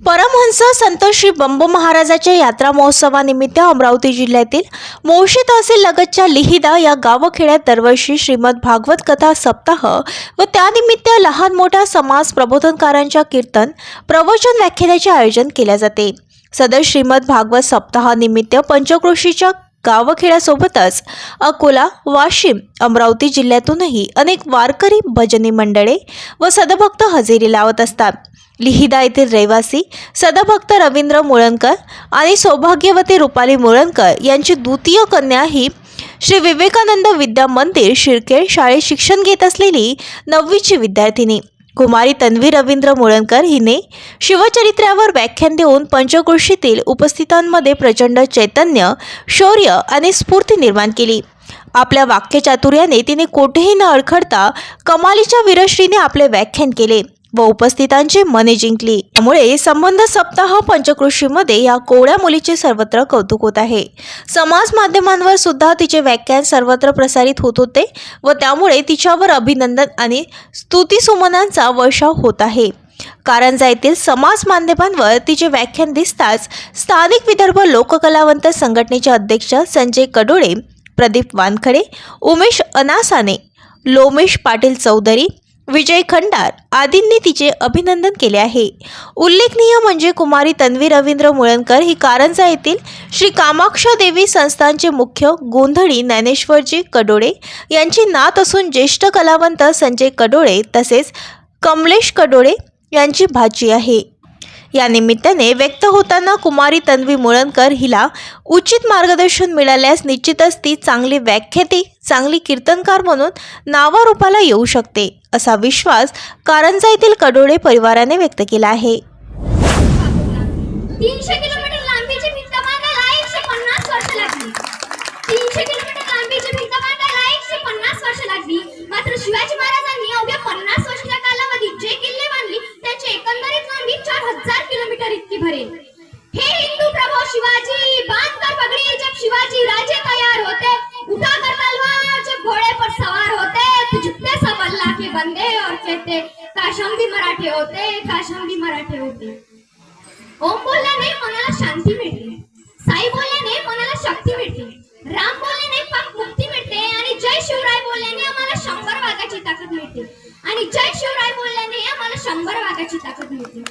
परमहंस संत श्री बंब महाराजाच्या यात्रा महोत्सवानिमित्त अमरावती जिल्ह्यातील मोशी तहसील लगतच्या लिहिदा या गावखेड्यात दरवर्षी श्रीमद भागवत कथा सप्ताह व त्यानिमित्त लहान मोठ्या समाज प्रबोधनकारांच्या कीर्तन प्रवचन व्याख्यानाचे आयोजन केले जाते. सदर श्रीमद भागवत सप्ताहानिमित्त पंचक्रोशीच्या गावखेड्यासोबतच अकोला वाशिम अमरावती जिल्ह्यातूनही अनेक वारकरी भजनी मंडळे व सदभक्त हजेरी लावत असतात. लिहिदा येथील रहिवासी सदभक्त रवींद्र मुळणकर आणि सौभाग्यवती रुपाली मुळणकर यांची द्वितीय कन्या ही श्री विवेकानंद विद्या मंदिर शिरकेळ शाळेत शिक्षण घेत असलेली नववीची विद्यार्थिनी. कुमारी तन्वी रवींद्र मुळणकर हिने शिवचरित्रावर व्याख्यान देऊन पंचकृषीतील उपस्थितांमध्ये प्रचंड चैतन्य शौर्य आणि स्फूर्ती निर्माण केली. आपल्या वाक्यचातुर्याने तिने कोठेही न अडखडता कमालीच्या वीरश्रीने आपले व्याख्यान केले. व उपस्थितांची मने जिंकली. त्यामुळे संबंध सप्ताह पंचकृषीमध्ये या कोवळ्या मुलीचे सर्वत्र कौतुक होत आहे. समाज माध्यमांवर सुद्धा तिचे व्याख्यान सर्वत्र प्रसारित होत होते व त्यामुळे तिच्यावर अभिनंदन आणि स्तुतीसुमनांचा वर्षाव होत आहे. कारंजा येथील समाज माध्यमांवर तिचे व्याख्यान दिसताच स्थानिक विदर्भ लोककलावंत संघटनेचे अध्यक्ष संजय कडोळे प्रदीप वानखडे उमेश अनासाने लोमेश पाटील चौधरी विजय खंडार आदींनी तिचे अभिनंदन केले आहे. उल्लेखनीय म्हणजे कुमारी तन्वी रवींद्र मुळणकर ही कारंजा येथील श्री कामाक्षा देवी संस्थानचे मुख्य गोंधळी ज्ञानेश्वरजी कडोळे यांची नात असून ज्येष्ठ कलावंत संजय कडोळे तसेच कमलेश कडोळे यांची भाची आहे. या निमित्ताने व्यक्त होताना कुमारी तन्वी मुळणकर हिला उचित मार्गदर्शन मिळाल्यास निश्चितच ती चांगली व्याख्याती चांगली कीर्तनकार म्हणून नावारूपाला येऊ शकते असा विश्वास कारंजा येथील कडोळे परिवाराने व्यक्त केला आहे. मराठे होते काश मराठे होते. ओम बोलल्याने मनाला शांती मिळते. साई बोलल्याने मनाला शक्ती मिळते. राम बोलल्याने पाप मुक्ती मिळते. आणि जय शिवराय बोलल्याने आम्हाला शंभर वाघाची ताकद मिळते. आणि जय शिवराय बोलल्याने आम्हाला शंभर वाघाची ताकद मिळते.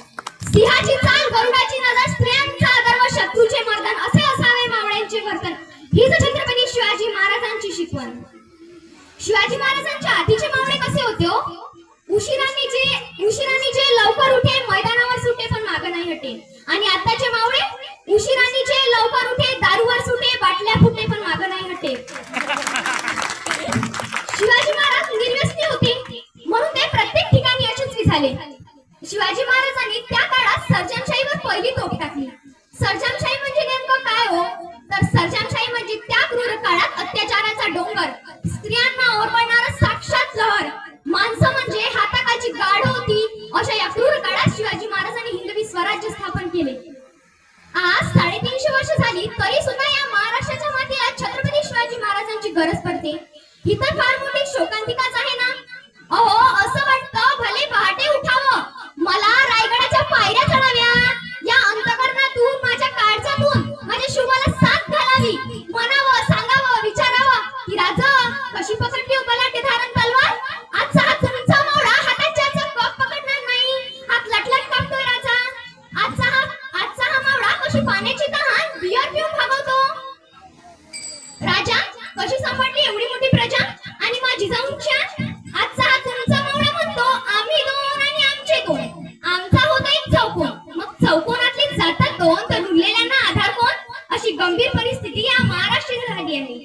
सिंहाची चाल गरुडाची नजर स्त्रियांचा आदर व शत्रूचे मर्दन असे असावे मावळ्यांचे वर्तन. हीच छत्रपती शिवाजी महाराजांची शिकवण. शिवाजी महाराजांच्या आधीचे मावळे कसे होते हो? उशिराने जे उशिरांनी जे लवकर उठे मैदानावर सुटे पण माग नाही हटे. आणि आताचे मावळे उशिराने जे लवकर उठे दारूवर सुटे बाटल्या फुटे पण माग नाही हटे. शिवाजी महाराज निर्व्यसनी होते म्हणून ते प्रत्येक ठिकाणी यशस्वी झाले शिवाजी महाराजांनी त्या काळात सर्जनशाहीवर पहिली तोफ टाकली. सर्जनशाही म्हणजे नेमकं काय हो? तर सर्जनशाही म्हणजे त्या क्रूर काळात अत्याचाराचा डोंगर. स्त्रियांना ओरबाडणारा गरज पडते. ही तर फार मोठी शोकांतिकाच आहे. अशी परिस्थिती या महाराष्ट्रात झाली आहे.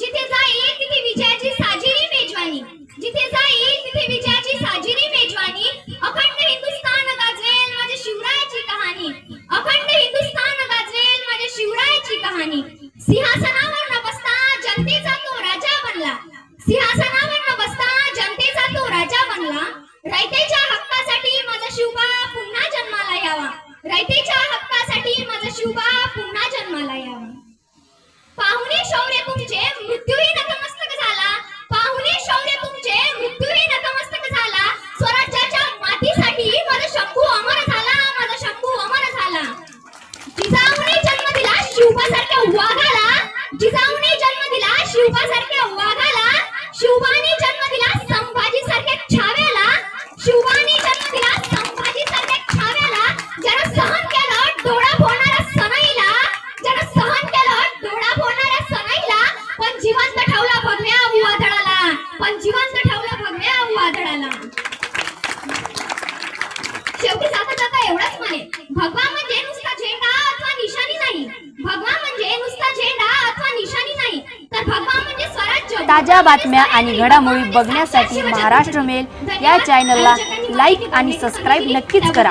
जिथे जाईल तिथे विजयाची साजिरी मेजवानी. जिथे जाईल तिथे विजयाची साजिरी मेजवानी. अखंड हिंदुस्थान गाजवेल माझ्या शिवरायाची कहाणी. अखंड हिंदुस्थान गाजवेल माझ्या शिवरायाची कहाणी. सिंहासनावर न बसता जनतेचा तो राजा बनला. सिंहासनावर न बसता जनतेचा तो राजा बनला. रायतेच्या हक्कासाठी माझा शिवबा पुन्हा जन्माला यावा. रायतेच्या शौर्य तुमचे मृत्यूही नतमस्तक झाला. पाहुणे शौर्य तुमचे मृत्यूही नतमस्तक झाला. स्वराज्याच्या मातीसाठी माझा शंभू अमर झाला माझा शंभू अमर झाला. जिजाऊने जन्म दिला शिवबासारख्या वाघाला. जिजाऊने जन्म दिला शिवबासारख्या वाघाला. शिवबाने जन्म जिवंत ठेवला भगव्या वादळाला. शेवटी जाता जाता एवढंच म्हणे भगवा म्हणजे नुसता झेंडा अथवा निशाणी नाही. भगवा म्हणजे नुसता झेंडा अथवा निशाणी नाही. तर भगवा म्हणजे स्वराज्य. ताज्या बातम्या आणि घडामोडी बघण्यासाठी महाराष्ट्र मेल या चॅनलला लाईक आणि सबस्क्राईब नक्कीच करा.